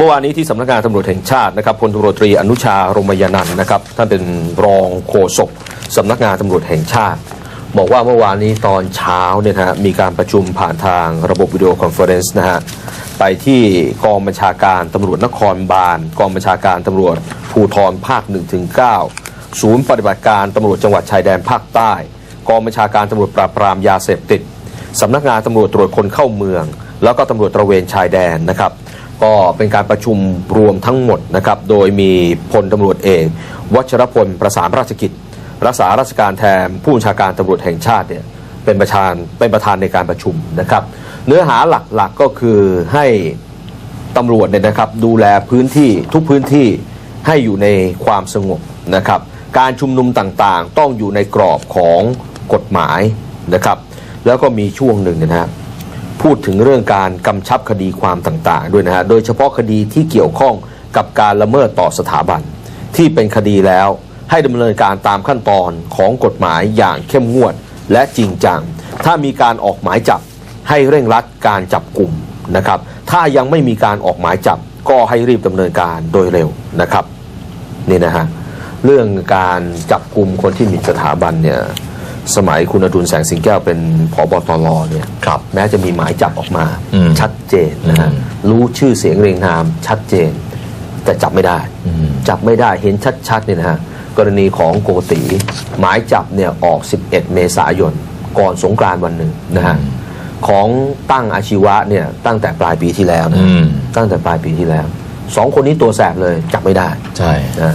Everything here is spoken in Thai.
เมื่อวานนี้ที่สำนักงานตำรวจแห่งชาตินะครับพลตำรวจตรีอนุชารมยานันท์นะครับท่านเป็นรองโฆษกสำนักงานตำรวจแห่งชาติ บอกว่าเมื่อวานนี้ตอนเช้าเนี่ยนะฮะมีการประชุมผ่านทางระบบวิดีโอคอนเฟอเรนซ์นะฮะไปที่กองบัญชาการตำรวจนครบาลกองบัญชาการตำรวจภูธรภาค1ถึง9ศูนย์ปฏิบัติการตำรวจจังหวัดชายแดนภาคใต้ กองบัญชาการตำรวจปราบปรามยาเสพติดสำนักงานตำรวจตรวจคนเข้าเมือง แล้วก็ตำรวจตระเวนชายแดนนะครับ ก็เป็นการประชุมรวมทั้งหมดนะครับ โดยมีพลตำรวจเอกวัชรพลประสานราชกิจ รักษาราชการแทนผู้บัญชาการตำรวจแห่งชาติเนี่ยเป็นประธานเป็นประธานในการประชุมนะครับ เนื้อหาหลักๆก็คือให้ตำรวจเนี่ยนะครับดูแลพื้นที่ทุกพื้นที่ให้อยู่ในความสงบนะครับ การชุมนุมต่างๆ ต้องอยู่ในกรอบของกฎหมายนะครับ แล้วก็มีช่วงหนึ่งเนยนะฮะ พูดถึงเรื่องการกำชับคดีความต่างๆ ด้วยนะฮะ โดยเฉพาะคดีที่เกี่ยวข้องกับการละเมิดต่อสถาบัน ที่เป็นคดีแล้วให้ดำเนินการตามขั้นตอนของกฎหมายอย่างเข้มงวดและจริงจัง ถ้ามีการออกหมายจับให้เร่งรัดการจับกลุ่มนะครับ ถ้ายังไม่มีการออกหมายจับก็ให้รีบดำเนินการโดยเร็วนะครับ นี่นะฮะ เรื่องการจับกลุ่มคนที่หมีสถาบันเนี่ย สมัยคุณอดุลแสงสิงแก้วเป็นผบตรเนี่ยครับแม้จะมีหมายจับออกมาอืมชัดเจนนะฮะอืมรู้ชื่อเสียงเรียงนามชัดเจน แต่จับไม่ได้อืมจับไม่ได้เห็นชัดๆเนี่ยนะฮะกรณีของโกติหมายจับเนี่ยออก 11 เมษายน ก่อนสงกรานต์วันหนึ่งนะฮะของตั้งอาชีวะเนี่ยตั้งแต่ปลายปีที่แล้วนะอืมตั้งแต่ปลายปีที่แล้วสองคนนี้ตัวแสบเลยจับไม่ได้ใช่นะ